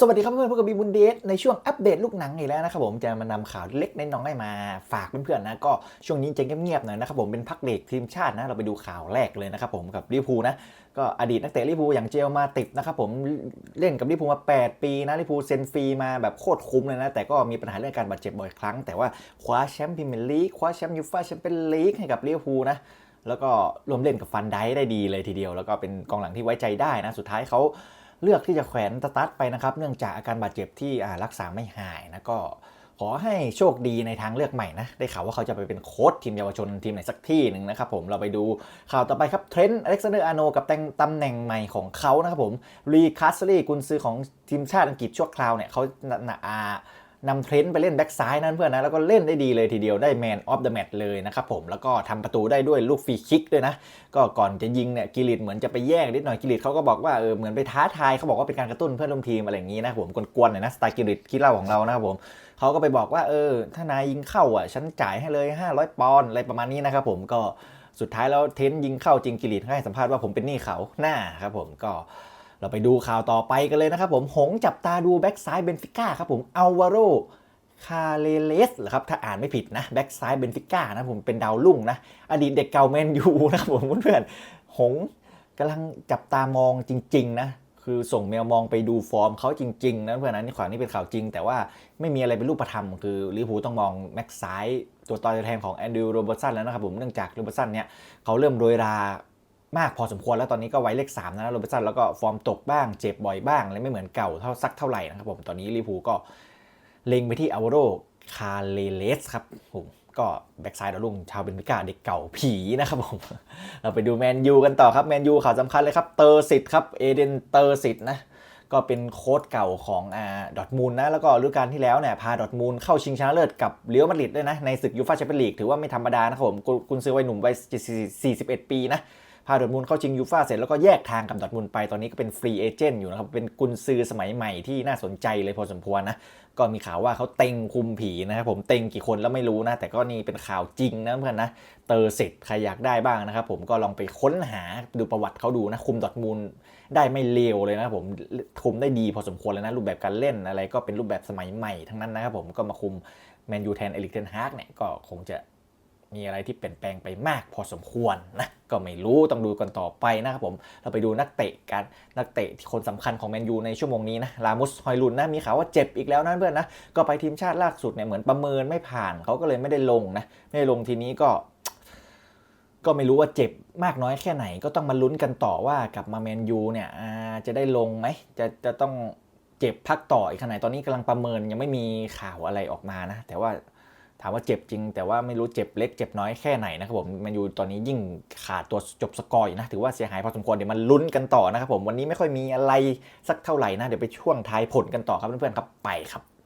สวัสดีครับเพื่อนๆพบกับบีบุนเดสในช่วงอัปเดตลูกหนังอีกแล้วนะครับผมจะมานำข่าวเล็กน้อยๆมาฝากเพื่อนๆนะก็ช่วงนี้จะเงียบๆหน่อยนะครับผมเป็นพักเบรกทีมชาตินะเราไปดูข่าวแรกเลยนะครับผมกับลิเวอร์พูนะก็อดีตนักเตะลิเวอร์พูอย่างเจลมาติดนะครับผมเล่นกับลิเวอร์พูมา 8 ปีนะลิเวอร์พูเซ็นฟรีมาแบบโคตรคุ้มเลยนะแต่ก็มีปัญหาเรื่องการบาดเจ็บบ่อยครั้ง แต่ว่าคว้าแชมป์พรีเมียร์ลีกคว้าแชมป์ยูฟ่าแชมเปี้ยนลีกให้กับลิเวอร์พูนะแล้วก็ร่วมเล่นกับฟันไดได้ดีเลยทีเดียว แล้วก็เป็นกองหลังที่ไว้ใจได้นะสุดท้ายเขา เลือกที่จะแขวนสตาร์ทไปนะครับ เนื่องจากอาการบาดเจ็บที่รักษาไม่หายนะก็ขอให้โชคดีในทางเลือกใหม่นะ ได้ข่าวว่าเขาจะไปเป็นโค้ชทีมเยาวชนทีมไหนสักที่หนึ่งนะครับผมเราไปดูข่าวต่อไปครับเทรนต์อเล็กซานเดอร์อาโนกับตำแหน่งใหม่ของเขานะครับผมรีคาสลีกุนซือของทีมชาติอังกฤษชั่วคราวเนี่ยเขาหนา นำเทรนต์ไปเล่นแบ็กซ้ายนั่นเพื่อนนะแล้วก็เล่นได้ดีเลยทีเดียวได้แมนออฟเดอะแมตเลยนะครับผมแล้วก็ทำประตูได้ด้วยลูกฟรีคิกด้วยนะ ก็ก่อนจะยิงเนี่ยกิริตเหมือนจะไปแย่งนิดหน่อยกิริตเขาก็บอกว่าเออเหมือนไปท้าทายเขาบอกว่าเป็นการกระตุ้นเพื่อนร่วมทีมอะไรอย่างนี้นะผมกวนๆหน่อยนะสไตล์กิริตขี้เล่าของเรานะครับผมเขาก็ไปบอกว่าเออ ถ้านายยิงเข้าอะฉันจ่ายให้เลย 500 ปอนด์อะไรประมาณนี้นะครับผมก็สุดท้ายแล้วเทนต์ยิงเข้าจริงกิริตให้สัมภาษณ์ว่าผมเป็นหนี้เขาหน้าครับผมก็ เราไปดูข่าวต่อไปกันเลยนะครับผม หงจับตาดูแบ็กซ้ายเบนฟิก้าครับผมอัลวาโรคาเลเลสเหรอครับ ถ้าอ่านไม่ผิดนะแบ็กซ้ายเบนฟิก้านะผมเป็นดาวรุ่งนะ อดีตเด็กเก่าแมนยูนะครับผมเพื่อนๆหงกำลังจับตามองจริง ๆ นะคือส่งเมลมองไปดูฟอร์มเขาจริง ๆ นะเพื่อนนะนี่ข่าวนี้เป็นข่าวจริง แต่ว่าไม่มีอะไรเป็นรูปธรรม คือลิเวอร์พูลต้องมองแม็กซ้ายตัวต่อแทนของแอนดรูว์โรเบอร์ตสันแล้วนะครับผมเนื่องจากโรเบอร์ตสันเนี่ยเขาเริ่มโรยรา มากพอสมควรแล้วตอนนี้ก็ไว้เลข3นะโรเบอร์ตสันแล้วก็ฟอร์มตกบ้างเจ็บบ่อยบ้างและไม่เหมือนเก่าเท่าสักเท่าไหร่นะครับผมตอนนี้ลิพูก็เล็งไปที่อัลวโรคาเลเลสครับผมก็แบ็กไซด์ดาวรุ่งชาวเบนฟิก้าเด็กเก่าผีนะครับผม เราไปดูแมนยูกันต่อครับแมนยูข่าวสำคัญเลยครับเตอร์สิตครับเอเดนเตอร์สิตนะก็เป็นโค้ชเก่าของอ่าดอทมูลนะแล้วก็ฤดูกาลที่แล้วเนี่ยพาดอทมูลเข้าชิงชนะเลิศกับเรอัลมาดริดด้วยนะในศึกยูฟ่าแชมเปี้ยนลีกถือว่าไม่ธรรมดานะครับผมกุกุนซื้อวัยหนุ่มวัย41 ปีนะ พาดอทมูลเข้าชิงยูฟ่าเสร็จแล้วก็แยกทางกับดอทมูลไปตอนนี้ก็เป็นฟรีเอเจนต์อยู่นะครับ เป็นกุนซือสมัยใหม่ที่น่าสนใจเลยพอสมควรนะ ก็มีข่าวว่าเขาเต็งคุมผีนะครับผมเต็งกี่คนแล้วไม่รู้นะ แต่ก็นี่เป็นข่าวจริงนะเพื่อนนะเตอร์เสร็จใครอยากได้บ้างนะครับผมก็ลองไปค้นหาดูประวัติเขาดูนะคุมดอทมูลได้ไม่เลวเลยนะครับผมคุมได้ดีพอสมควรเลยนะรูปแบบการเล่นอะไรก็เป็นรูปแบบสมัยใหม่ทั้งนั้นนะครับผมก็มาคุมแมนยูแทนเอลิกเทนฮากเนี่ยก็คงจะมีอะไรที่เปลี่ยนแปลงไปมากพอสมควรนะ ก็ไม่รู้ต้องดูกันต่อไปนะครับผม เราไปดูนักเตะกันนักเตะที่คนสำคัญของแมนยูในชั่วโมงนี้นะลามุสฮอยลุนนะมีข่าวว่าเจ็บอีกแล้วนะเพื่อนนะก็ไปทีมชาติล่าสุดเนี่ยเหมือนประเมินไม่ผ่านเขาก็เลยไม่ได้ลงนะไม่ได้ลงทีนี้ก็ก็ไม่รู้ว่าเจ็บมากน้อยแค่ไหนก็ต้องมาลุ้นกันต่อว่ากลับมาแมนยูเนี่ยจะได้ลงไหมจะจะต้องเจ็บพักต่ออีกขนาดตอนนี้กำลังประเมินยังไม่มีข่าวอะไรออกมานะ แต่ว่า ถามว่าเจ็บจริง แต่ว่าไม่รู้เจ็บเล็กเจ็บน้อยแค่ไหนนะครับผมมันอยู่ตอนนี้ยิ่งขาดตัวจบสกอร์อยู่นะถือว่าเสียหายพอสมควรเดี๋ยวมันลุ้นกันต่อนะครับผมวันนี้ไม่ค่อยมีอะไรสักเท่าไหร่นะเดี๋ยวไปช่วงท้ายผลกันต่อครับเพื่อนๆครับไปครับ